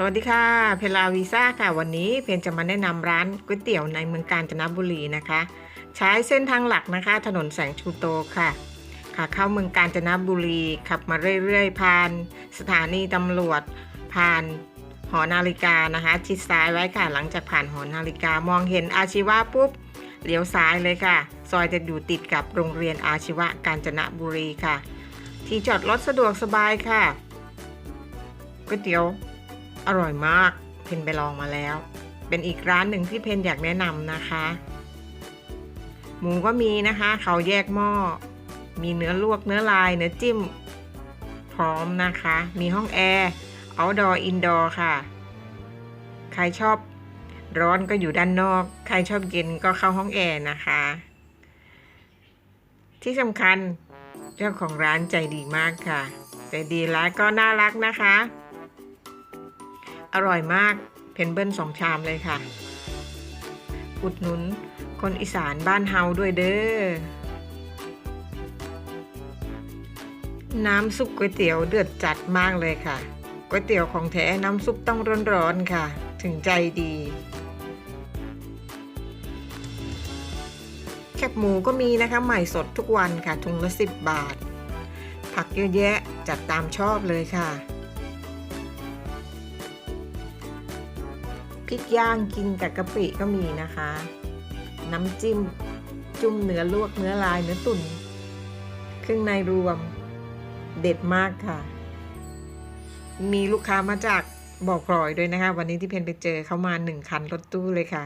สวัสดีค่ะ เพลาวีซ่าค่ะ วันนี้เพนจะมาแนะนำร้านก๋วยเตี๋ยวในเมืองกาญจนบุรีนะคะ ใช้เส้นทางหลักนะคะ ถนนแสงชูโตค่ะค่ะเข้าเมืองกาญจนบุรีขับมาเรื่อยๆผ่าน สถานีตำรวจผ่านหอนาฬิกานะคะชิดซ้ายไว้ค่ะ หลังจากผ่านหอนาฬิกามองเห็นอาชีวะปุ๊บเลี้ยวซ้ายเลยค่ะ ซอยจะอยู่ติดกับโรงเรียนอาชีวะกาญจนบุรีค่ะ ที่จอดรถสะดวกสบายค่ะก๋วยเตี๋ยว อร่อยมาก เพนไปลองมาแล้ว เป็นอีกร้านหนึ่งที่เพนอยากแนะนำนะคะ หมูก็มีนะคะ เขาแยกหม้อ มีเนื้อลวกเนื้อลายเนื้อจิ้ม พร้อมนะคะ มีห้องแอร์ outdoor indoor ค่ะ ใครชอบร้อนก็อยู่ด้านนอก ใครชอบเย็นก็เข้าห้องแอร์นะคะ ที่สำคัญเจ้าของร้านใจดีมากค่ะ ใจดีแล้วก็น่ารักนะคะ อร่อยมาก เพนเบิลสองชามเลยค่ะ อุดหนุนคนอีสานบ้านเฮาด้วยเด้อ น้ำซุปก๋วยเตี๋ยวเดือดจัดมากเลยค่ะ ก๋วยเตี๋ยวของแท้น้ำซุปต้องร้อนๆค่ะ ถึงใจดี แคบหมูก็มีนะคะใหม่สดทุกวันค่ะ ถุงละสิบบาท ผักเยอะแยะจัดตามชอบเลยค่ะ พริกย่างกินกับกะปิก็มีนะคะ น้ำจิ้มจุ่มเนื้อลวกเนื้อลายเนื้อตุ่นเครื่องในรวมเด็ดมากค่ะ มีลูกค้ามาจากบอกพลอยด้วยนะคะ วันนี้ที่เพนไปเจอเขามาหนึ่งคันรถตู้เลยค่ะ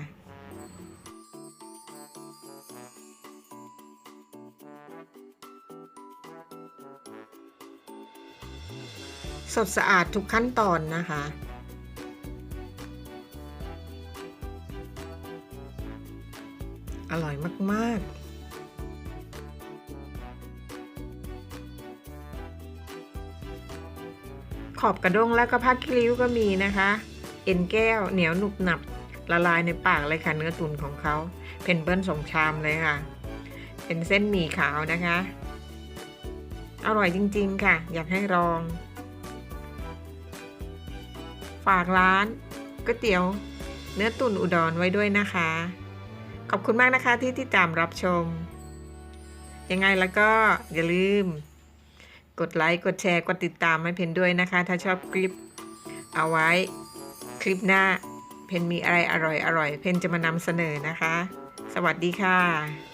สดสะอาดทุกขั้นตอนนะคะ อร่อยมาก ๆขอบกระด้งแล้วก็ผ้าคิริ้วก็มีนะคะ เอ็นแก้วเหนียวหนุบหนับละลายในปากเลยค่ะเนื้อตุนของเขาเพนเบิ้ลสองชามเลยค่ะ เป็นเส้นหมี่ขาวนะคะ อร่อยจริงๆค่ะ อยากให้ลอง ฝากร้านก๋วยเตี๋ยว เนื้อตุนอุดรไว้ด้วยนะคะ ขอบคุณมากนะคะที่ติดตามรับชม ยังไงแล้วก็อย่าลืม กดไลค์ กดแชร์ กดติดตามให้เพนด้วยนะคะ ถ้าชอบคลิป เอาไว้คลิปหน้า เพนมีอะไรอร่อยอร่อยๆเพนจะมานำเสนอนะคะ สวัสดีค่ะ